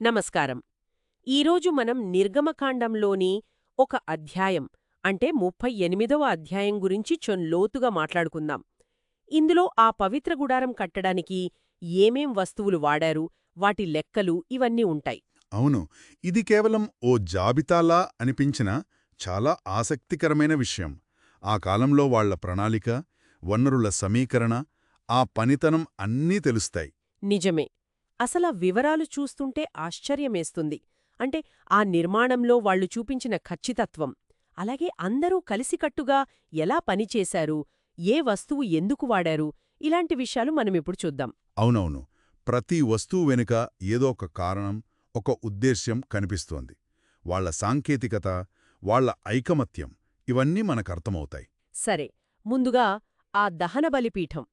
నమస్కారం. ఈరోజు మనం నిర్గమకాండంలోని ఒక అధ్యాయం అంటే ముప్పై ఎనిమిదవ అధ్యాయం గురించి చొన్ లోతుగా మాట్లాడుకుందాం. ఇందులో ఆ పవిత్ర గుడారం కట్టడానికి ఏమేం వస్తువులు వాడారు వాటి లెక్కలు ఇవన్నీ ఉంటాయి. అవును ఇది కేవలం ఓ జాబితాలా అనిపించిన చాలా ఆసక్తికరమైన విషయం. ఆ కాలంలో వాళ్ళ ప్రణాళిక వనరుల సమీకరణ ఆ పనితనం అన్నీ తెలుస్తాయి. నిజమే. అసలా వివరాలు చూస్తుంటే ఆశ్చర్యమేస్తుంది. అంటే ఆ నిర్మాణంలో వాళ్ళు చూపించిన ఖచ్చితత్వం. అలాగే అందరూ కలిసికట్టుగా ఎలా పనిచేశారు ఏ వస్తువు ఎందుకు వాడారు? ఇలాంటి విషయాలు మనమిప్పుడు చూద్దాం. అవునవును. ప్రతి వస్తువు వెనుక ఏదో ఒక కారణం ఒక ఉద్దేశ్యం కనిపిస్తోంది. వాళ్ళ సాంకేతికత వాళ్ళ ఐకమత్యం ఇవన్నీ మనకర్థమవుతాయి సరే. ముందుగా ఆ దహన బలిపీఠం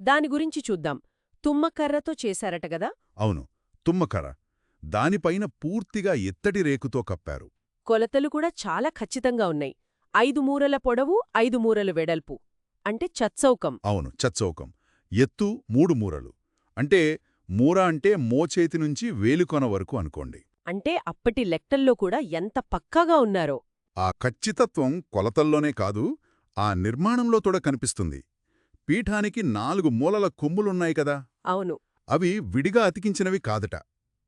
దాని గురించి చూద్దాం. తుమ్మకర్రతో చేశారట గదా? అవును తుమ్మకర దానిపైన పూర్తిగా ఎత్తడి రేకుతో కప్పారు. కొలతలు కూడా చాలా ఖచ్చితంగా ఉన్నాయి. ఐదు మూరల పొడవు ఐదు మూరలు వెడల్పు. అంటే చచ్చౌకం. అవును చచ్చౌకం. ఎత్తు మూడు మూరలు. అంటే మూర అంటే మోచేతి నుంచి వేలుకొన వరకు అనుకోండి. అంటే అప్పటి లెక్కల్లో కూడా ఎంత పక్కాగా ఉన్నారో. ఆ ఖచ్చితత్వం కొలతల్లోనే కాదు ఆ నిర్మాణంలో తోడ కనిపిస్తుంది. పీఠానికి నాలుగు మూలల కొమ్ములున్నాయి కదా. అవును. అవి విడిగా అతికించినవి కాదట.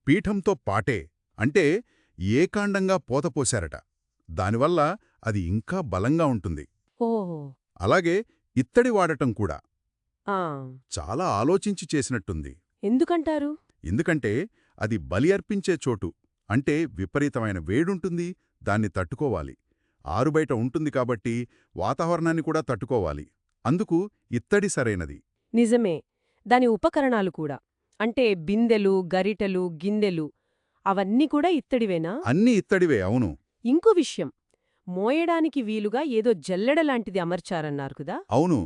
పీఠంతో పాటే అంటే ఏకాండంగా పోతపోశారట దానివల్ల అది ఇంకా బలంగా ఉంటుంది. అలాగే ఇత్తడి వాడటం కూడా. ఆ. చాలా ఆలోచించి చేసినట్టుంది. ఎందుకంటారు? ఎందుకంటే అది బలి అర్పించే చోటు. అంటే విపరీతమైన వేడుంటుంది దాన్ని తట్టుకోవాలి. ఆరుబయట ఉంటుంది కాబట్టి వాతావరణాన్ని కూడా తట్టుకోవాలి. అందుకు ఇత్తడి సరైనది. నిజమే. దాని ఉపకరణాలు కూడా. అంటే బిందెలు గరిటెలు గిన్నెలు అవన్నీ కూడా ఇత్తడివేనా? అన్నీ ఇత్తడివే అవును. ఇంకో విషయం. మోయడానికి వీలుగా ఏదో జల్లెడలాంటిది అమర్చారన్నారు కదా? అవును.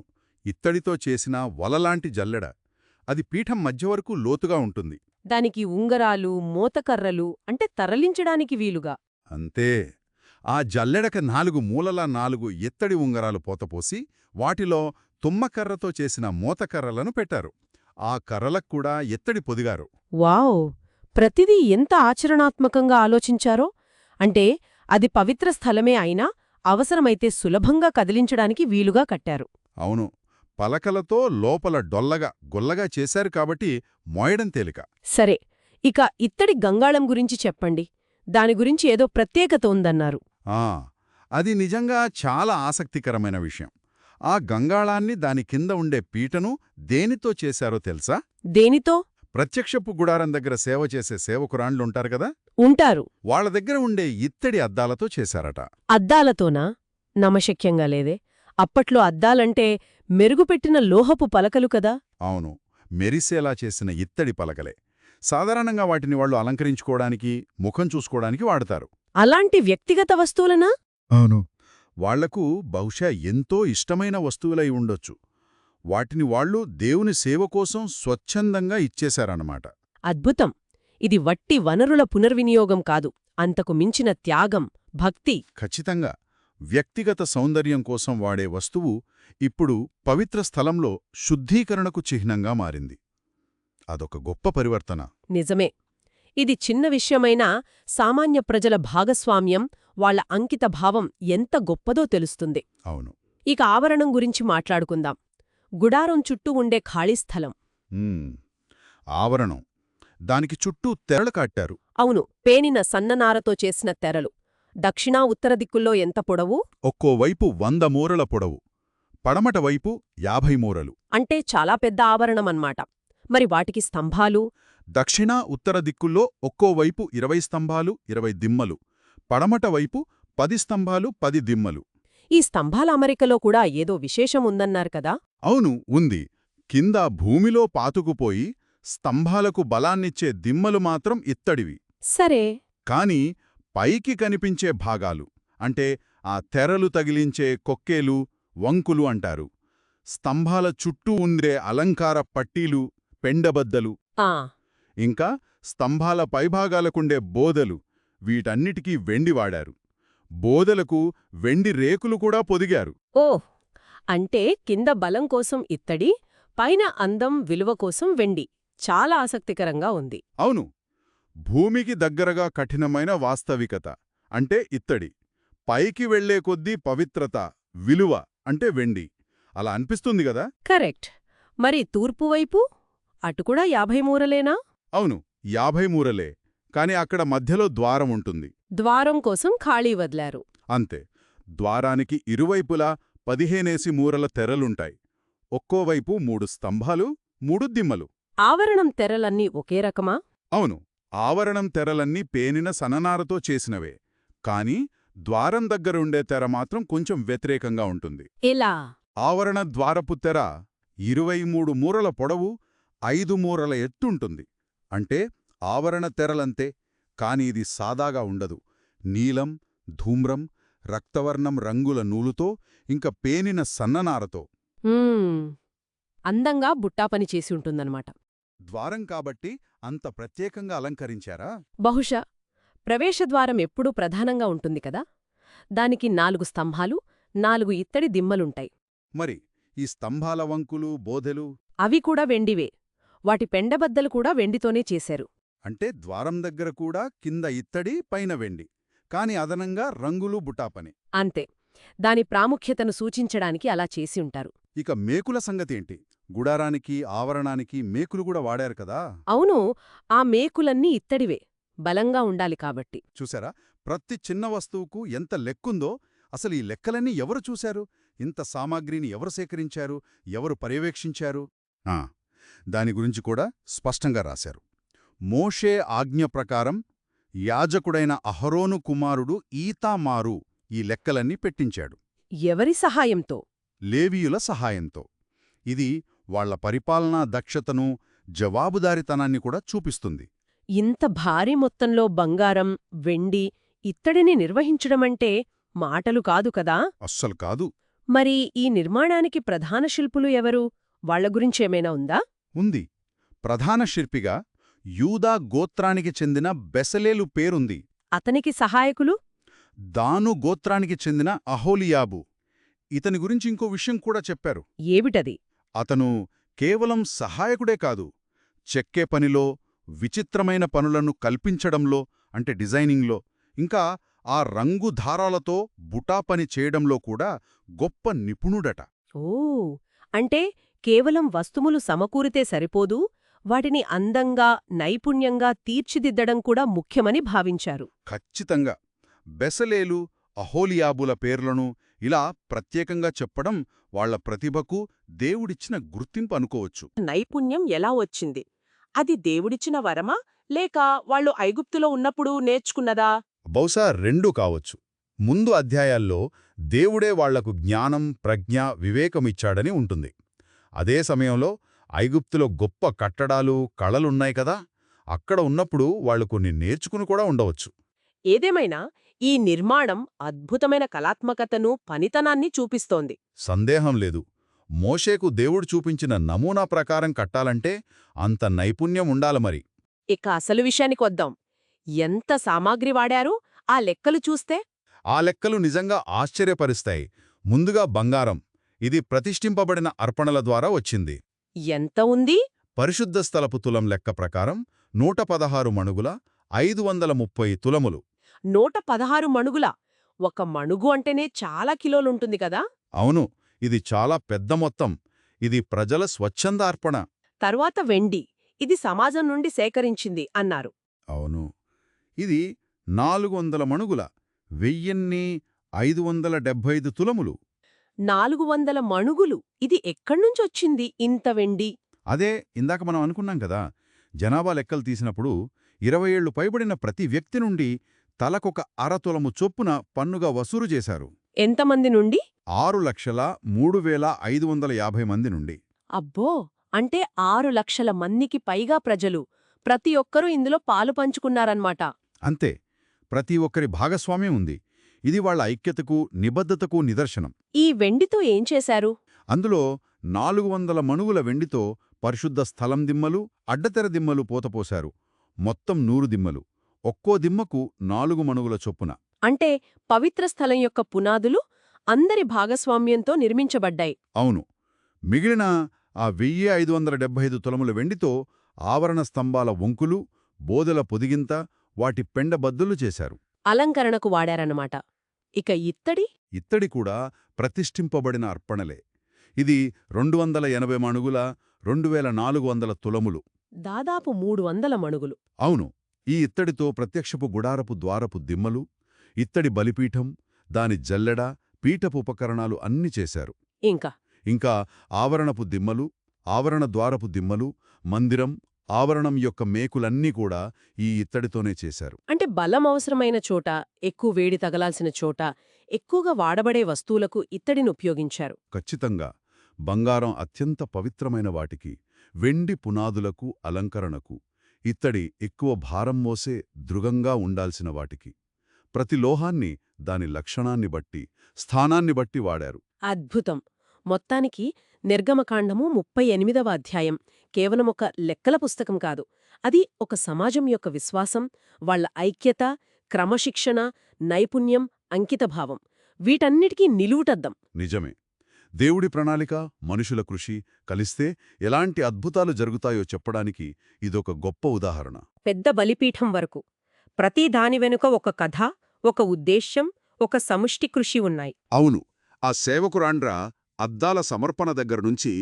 ఇత్తడితో చేసిన వలలాంటి జల్లెడ. అది పీఠం మధ్య వరకు లోతుగా ఉంటుంది. దానికి ఉంగరాలు మోతకర్రలు అంటే తరలించడానికి వీలుగా. అంతే. ఆ జల్లెడక నాలుగు మూలలా నాలుగు ఎత్తడి ఉంగరాలు పోతపోసి వాటిలో తుమ్మకర్రతో చేసిన మూతకర్రలను పెట్టారు. ఆ కర్రలకు కూడా ఎత్తడి పొదిగారు. వావ్! ప్రతిదీ ఎంత ఆచరణాత్మకంగా ఆలోచించారో? అంటే అది పవిత్ర స్థలమే అయినా అవసరమైతే సులభంగా కదిలించడానికి వీలుగా కట్టారు. అవును. పలకలతో లోపల డొల్లగా గొల్లగా చేశారు కాబట్టి మోయడం తేలిక. సరే ఇక ఇత్తడి గంగాళం గురించి చెప్పండి. దాని గురించి ఏదో ప్రత్యేకత ఉందన్నారు. ఆ అది నిజంగా చాలా ఆసక్తికరమైన విషయం. ఆ గంగాళాన్ని దాని కింద ఉండే పీటను దేనితో చేశారో తెలుసా? దేనితో? ప్రత్యక్షపు గుడారం దగ్గర సేవ చేసే సేవకురాండ్లుంటారు కదా? ఉంటారు. వాళ్ళ దగ్గర ఉండే ఇత్తడి అద్దాలతో చేశారట. అద్దాలతోనా? నమశక్యంగా లేదే. అప్పట్లో అద్దాలంటే మెరుగుపెట్టిన లోహపు పలకలు కదా? అవును. మెరిసేలా చేసిన ఇత్తడి పలకలే. సాధారణంగా వాటిని వాళ్ళు అలంకరించుకోవడానికి ముఖం చూసుకోవడానికి వాడతారు. అలాంటి వ్యక్తిగత వస్తువులనా? అవును. వాళ్ళకు బహుశా ఎంతో ఇష్టమైన వస్తువులై ఉండొచ్చు. వాటిని వాళ్ళు దేవుని సేవ కోసం స్వచ్ఛందంగా ఇచ్చేశారన్నమాట. అద్భుతం! ఇది వట్టి వనరుల పునర్వినియోగం కాదు. అంతకు మించిన త్యాగం భక్తి. ఖచ్చితంగా! వ్యక్తిగత సౌందర్యం కోసం వాడే వస్తువు ఇప్పుడు పవిత్ర స్థలంలో శుద్ధీకరణకు చిహ్నంగా మారింది. అదొక గొప్ప పరివర్తన. నిజమే. ఇది చిన్న విషయమైనా సామాన్య ప్రజల భాగస్వామ్యం వాళ్ళ అంకిత భావం ఎంత గొప్పదో తెలుస్తుంది. అవును. ఇక ఆవరణం గురించి మాట్లాడుకుందాం. గుడారం చుట్టూ ఉండే ఖాళీ స్థలం. ఆవరణం. దానికి చుట్టూ తెరలు కట్టారు. అవును పేనిన సన్ననారతో చేసిన తెరలు. దక్షిణా ఉత్తర దిక్కుల్లో ఎంత పొడవు? ఒక్కోవైపు వంద మూరల పొడవు. పడమట వైపు యాభై మూరలు. అంటే చాలా పెద్ద ఆవరణమన్మాట మరి వాటికి స్తంభాలు? దక్షిణ ఉత్తర దిక్కుల్లో ఒక్కోవైపు ఇరవై స్తంభాలు ఇరవై దిమ్మలు. పడమట వైపు పది స్తంభాలు పది దిమ్మలు. ఈ స్తంభాల అమరికలో కూడా ఏదో విశేషం ఉందన్నారు కదా? అవును ఉంది. కింద భూమిలో పాతుకుపోయి స్తంభాలకు బలాన్నిచ్చే దిమ్మలు మాత్రం ఇత్తడివి. సరే. కాని పైకి కనిపించే భాగాలు అంటే ఆ తెరలు తగిలించే కొక్కేలు వంకులు అంటారు. స్తంభాల చుట్టూ ఉండే అలంకార పట్టీలు పెండబద్దలు. ఆ. ఇంకా స్తంభాల పైభాగాలకుండే బోదలు వీటన్నిటికీ వెండి వాడారు. బోదలకు వెండి రేకులు కూడా పొదిగారు. ఓ అంటే కింద బలం కోసం ఇత్తడి పైన అందం విలువ కోసం వెండి. చాలా ఆసక్తికరంగా ఉంది. అవును. భూమికి దగ్గరగా కఠినమైన వాస్తవికత అంటే ఇత్తడి. పైకి వెళ్ళే కొద్దీ పవిత్రత విలువ అంటే వెండి. అలా అనిపిస్తుంది గదా కరెక్ట్. మరి తూర్పు వైపు అటు కూడా యాభై మూరలేనా? అవును యాభై మూరలే. కాని అక్కడ మధ్యలో ద్వారం ఉంటుంది. ద్వారం కోసం ఖాళీ వదిలారు. అంతే. ద్వారానికి ఇరువైపులా పదిహేనేసి మూరల తెరలుంటాయి. ఒక్కోవైపు మూడు స్తంభాలు మూడు దిమ్మలు. ఆవరణం తెరలన్నీ ఒకే రకమా? అవును ఆవరణం తెరలన్నీ పేనిన సననారతో చేసినవే. కాని ద్వారం దగ్గరుండే తెర మాత్రం కొంచెం వ్యతిరేకంగా ఉంటుంది. ఎలా? ఆవరణ ద్వారపు తెర ఇరవై మూడు మూరల పొడవు ఐదు మూరల ఎత్తుంటుంది అంటే ఆవరణ తెరలంతే కాని ఇది సాదాగా ఉండదు. నీలం ధూమ్రం రక్తవర్ణం రంగుల నూలుతో ఇంక పేనిన సన్ననారతో. అందంగా బుట్టాపని చేసి ఉంటుందన్నమాట. ద్వారం కాబట్టి అంత ప్రత్యేకంగా అలంకరించారా? బహుశా. ప్రవేశద్వారం ఎప్పుడూ ప్రధానంగా ఉంటుంది కదా? దానికి నాలుగు స్తంభాలు నాలుగు ఇత్తడి దిమ్మలుంటాయి. మరి ఈ స్తంభాల వంకులు బోధెలు? అవి కూడా వెండివే. వాటి పెండబద్దలు కూడా వెండితోనే చేశారు. అంటే ద్వారం దగ్గర కూడా కింద ఇత్తడి పైన వెండి. కాని అదనంగా రంగులు బుటాపని. అంతే. దాని ప్రాముఖ్యతను సూచించడానికి అలా చేసి ఉంటారు. ఇక మేకుల సంగతేంటి? గుడారానికి ఆవరణానికి మేకులు కూడా వాడారు కదా? అవును. ఆ మేకులన్నీ ఇత్తడివే. బలంగా ఉండాలి కాబట్టి. చూసారా ప్రతి చిన్న వస్తువుకు ఎంత లెక్కుందో అసలు ఈ లెక్కలన్నీ ఎవరు చూశారు? ఇంత సామాగ్రిని ఎవరు సేకరించారు? ఎవరు పర్యవేక్షించారు? ఆ, దాని గురించి కూడా స్పష్టంగా రాశారు. మోషే ఆజ్ఞ ప్రకారం యాజకుడైన అహరోను కుమారుడు ఈతామారు ఈ లెక్కలన్నీ పెట్టించాడు. ఎవరి సహాయంతో? లేవీయుల సహాయంతో. ఇది వాళ్ళ పరిపాలనా దక్షతను జవాబుదారితనాన్ని కూడా చూపిస్తుంది. ఇంత భారీ మొత్తంలో బంగారం వెండి ఇత్తడిని నిర్వహించడమంటే మాటలు కాదు కదా? అస్సలు కాదు. మరి ఈ నిర్మాణానికి ప్రధాన శిల్పులు ఎవరు? వాళ్ళ గురించేమైనా ఉందా? ఉంది. ప్రధాన శిల్పిగా యూదా గోత్రానికి చెందిన బెసలేలు పేరుంది. అతనికి సహాయకులు? దాను గోత్రానికి చెందిన అహోలియాబు. ఇతని గురించి ఇంకో విషయం కూడా చెప్పారు. ఏమిటది? అతను కేవలం సహాయకుడే కాదు. చెక్కే పనిలో విచిత్రమైన పనులను కల్పించడంలో అంటే డిజైనింగ్లో ఇంకా ఆ రంగు దారాలతో బుటా పని చేయడంలో కూడా గొప్ప నిపుణుడట. ఓ! అంటే కేవలం వస్తువులు సమకూరితే సరిపోదు వాటిని అందంగా నైపుణ్యంగా తీర్చిదిద్దడం కూడా ముఖ్యమని భావించారు. ఖచ్చితంగా. బెసలేలు అహోలియాబుల పేర్లను ఇలా ప్రత్యేకంగా చెప్పడం వాళ్ళ ప్రతిభకు దేవుడిచ్చిన గుర్తింపు అనుకోవచ్చు. నైపుణ్యం ఎలా వచ్చింది? అది దేవుడిచ్చిన వరమా? లేక వాళ్ళు ఐగుప్తులో ఉన్నప్పుడు నేర్చుకున్నదా? బహుశా రెండూ కావచ్చు. ముందు అధ్యాయాల్లో దేవుడే వాళ్ళకు జ్ఞానం ప్రజ్ఞ వివేకమిచ్చాడని ఉంటుంది. అదే సమయంలో ఐగుప్తులో గొప్ప కట్టడాలు కళలున్నాయి కదా! అక్కడ ఉన్నప్పుడు వాళ్ళు కొన్ని నేర్చుకుని కూడా ఉండవచ్చు. ఏదేమైనా ఈ నిర్మాణం అద్భుతమైన కళాత్మకతను పనితనాన్ని చూపిస్తోంది. సందేహం లేదు. మోషేకు దేవుడు చూపించిన నమూనా ప్రకారం కట్టాలంటే అంత నైపుణ్యం ఉండాల మరి. ఇక అసలు విషయానికొద్దాం ఎంత సామాగ్రి వాడారో? ఆ లెక్కలు చూస్తే? ఆ లెక్కలు నిజంగా ఆశ్చర్యపరుస్తాయి. ముందుగా బంగారం. ఇది ప్రతిష్ఠింపబడిన అర్పణల ద్వారా వచ్చింది. ఎంత ఉంది? పరిశుద్ధ స్థలపు తులం లెక్క ప్రకారం నూట పదహారు మణుగుల ఐదు వందల ముప్పై తులములు. నూట పదహారు మణుగుల. ఒక మణుగు అంటేనే చాలా కిలోలుంటుంది కదా? అవును ఇది చాలా పెద్ద మొత్తం. ఇది ప్రజల స్వచ్ఛంద అర్పణ. తర్వాత వెండి. ఇది సమాజం నుండి సేకరించింది అన్నారు. అవును. ఇది నాలుగు వందల మణుగుల వెయ్యిన్ని ఐదు వందల డెబ్బైదు తులములు. నాలుగు వందల మణుగులు. ఇది ఎక్కడ్నుంచొచ్చింది ఇంత వెండి? అదే ఇందాక మనం అనుకున్నాం కదా జనాభా లెక్కలు తీసినప్పుడు ఇరవై ఏళ్ళు పైబడిన ప్రతి వ్యక్తి నుండి తలకొక అరతులము చొప్పున పన్నుగా వసూలు చేశారు. ఎంతమంది నుండి? ఆరు లక్షల మూడు వేల ఐదు వందల యాభై మంది నుండి. అబ్బో! అంటే ఆరు లక్షల మందికి పైగా ప్రజలు. ప్రతి ఒక్కరూ ఇందులో పాలు పంచుకున్నారన్నమాట అంతే ప్రతి ఒక్కరి భాగస్వామ్యం ఉంది. ఇది వాళ్ళ ఐక్యతకు నిబద్ధతకు నిదర్శనం. ఈ వెండితో ఏం చేశారు? అందులో నాలుగు వందల మణుగుల వెండితో పరిశుద్ధ స్థలం దిమ్మలు అడ్డతెర దిమ్మలు పోతపోశారు. మొత్తం నూరు దిమ్మలు. ఒక్కో దిమ్మకు నాలుగు మణుగుల చొప్పున. అంటే పవిత్ర స్థలం యొక్క పునాదులు అందరి భాగస్వామ్యంతో నిర్మించబడ్డాయి. అవును. మిగిలిన ఆ వెయ్యి ఐదు వందల డెబ్బై ఐదు తులముల వెండితో ఆవరణ స్తంభాల వంకులు బోదల పొదిగింత వాటి పెండబద్దులు చేశారు. అలంకరణకు వాడారన్నమాట. ఇక ఇత్తడి? ఇత్తడి కూడా ప్రతిష్ఠింపబడిన అర్పణలే. ఇది రెండు వందల ఎనభై మణుగుల రెండు వేల నాలుగు వందల తులములు. దాదాపు మూడు వందల మణుగులు. అవును ఈ ఇత్తడితో ప్రత్యక్షపు గుడారపు ద్వారపు దిమ్మలు ఇత్తడి బలిపీఠం దాని జల్లెడ పీఠపు ఉపకరణాలు అన్ని చేశారు. ఇంకా? ఇంకా ఆవరణపు దిమ్మలు ఆవరణ ద్వారపు దిమ్మలు మందిరం ఆవరణం యొక్క మేకులన్నీ కూడా ఈ ఇత్తడితోనే చేశారు. అంటే బలం అవసరమైన చోట ఎక్కువ వేడి తగలాల్సిన చోట ఎక్కువగా వాడబడే వస్తువులకు ఇత్తడిని ఉపయోగించారు. ఖచ్చితంగా. బంగారం అత్యంత పవిత్రమైన వాటికి వెండి పునాదులకు అలంకరణకు. ఇత్తడి ఎక్కువ భారం మోసే దృగంగా ఉండాల్సిన వాటికి. ప్రతి లోహాన్ని దాని లక్షణాన్ని బట్టి స్థానాన్ని బట్టి వాడారు. అద్భుతం. మొత్తానికి నిర్గమకాండము ముప్పై ఎనిమిదవ అధ్యాయం. కేవలం ఒక లెక్కల పుస్తకం కాదు. అది ఒక సమాజం యొక్క విశ్వాసం వాళ్ళ ఐక్యత క్రమశిక్షణ నైపుణ్యం అంకితభావం. వీటన్నిటికీ నిలువుటద్దం. నిజమే. దేవుడి ప్రణాళిక మనుషుల కృషి కలిస్తే ఎలాంటి అద్భుతాలు జరుగుతాయో చెప్పడానికి ఇదొక గొప్ప ఉదాహరణ. పెద్ద బలిపీఠం వరకు. ప్రతి దాని వెనుక ఒక కథ ఒక ఉద్దేశ్యం ఒక సముష్టి కృషి ఉన్నాయి. అవును. ఆ సేవకురాండ్ర అద్దాల సమర్పణ దగ్గరనుంచి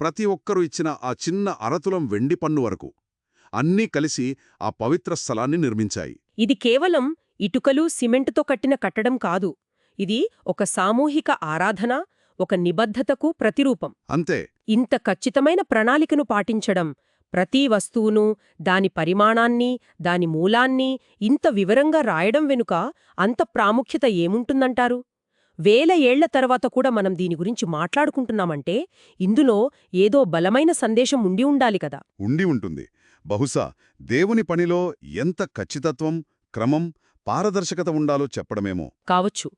ప్రతి ఒక్కరూ ఇచ్చిన ఆ చిన్న అరతులం వెండి పన్ను వరకు. అన్నీ కలిసి ఆ పవిత్ర స్థలాన్ని నిర్మించాయి. ఇది కేవలం ఇటుకలు సిమెంటుతో కట్టిన కట్టడం కాదు. ఇది ఒక సామూహిక ఆరాధన ఒక నిబద్ధతకు ప్రతిరూపం. అంతే. ఇంత ఖచ్చితమైన ప్రణాళికను పాటించడం ప్రతి వస్తువును దాని పరిమాణాన్ని దాని మూలాన్ని ఇంత వివరంగా రాయడం వెనుక అంత ప్రాముఖ్యత ఏముంటుందంటారు? వేల ఏళ్ళ తర్వాత కూడా మనం దీని గురించి మాట్లాడుకుంటున్నామంటే ఇందులో ఏదో బలమైన సందేశం ఉండి ఉండాలి కదా. ఉండి ఉంటుంది. బహుశా దేవుని పనిలో ఎంత ఖచ్చితత్వం క్రమం పారదర్శకత ఉండాలో చెప్పడమేమో. కావచ్చు.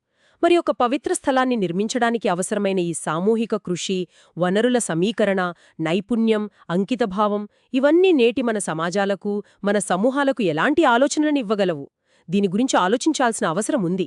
మరి ఒక పవిత్ర స్థలాన్ని నిర్మించడానికి అవసరమైన ఈ సామూహిక కృషి వనరుల సమీకరణ నైపుణ్యం అంకితభావం ఇవన్నీ నేటి మన సమాజాలకు మన సమూహాలకు ఎలాంటి ఆలోచనలను ఇవ్వగలవు దీని గురించి ఆలోచించాల్సిన అవసరం ఉంది.